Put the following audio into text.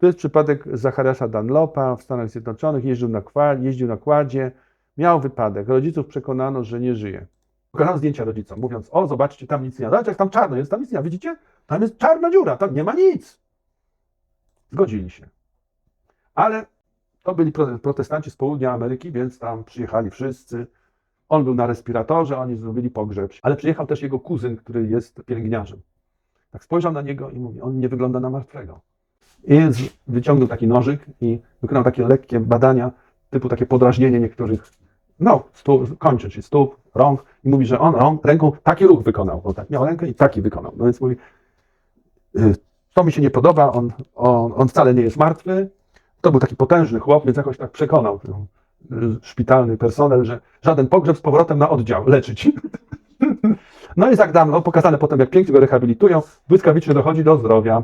To jest przypadek Zachariasza Dunlopa w Stanach Zjednoczonych. Jeździł na, jeździł na kładzie, miał wypadek. Rodziców przekonano, że nie żyje. Pokazano zdjęcia rodzicom, mówiąc: O, zobaczcie, tam nic nie ma. Zobaczcie, jak tam czarno jest, tam nic nie ma. Widzicie? Tam jest czarna dziura, tam nie ma nic. Zgodzili się. Ale to byli pro- protestanci z południa Ameryki, więc tam przyjechali wszyscy. On był na respiratorze, oni zrobili pogrzeb. Ale przyjechał też jego kuzyn, który jest pielęgniarzem. Tak spojrzał na niego i mówi: On nie wygląda na martwego. I wyciągnął taki nożyk i wykonał takie lekkie badania, typu takie podrażnienie niektórych, no, stóp, kończy, czyli stóp, rąk, i mówi, że on rąk, ręką taki ruch wykonał. On tak miał rękę i taki wykonał. No więc mówi, y, to mi się nie podoba, on, on, on wcale nie jest martwy. To był taki potężny chłop, więc jakoś tak przekonał y, szpitalny personel, że żaden pogrzeb z powrotem na oddział, leczyć. No i tak no, pokazane potem, jak pięknie go rehabilitują, błyskawicznie dochodzi do zdrowia.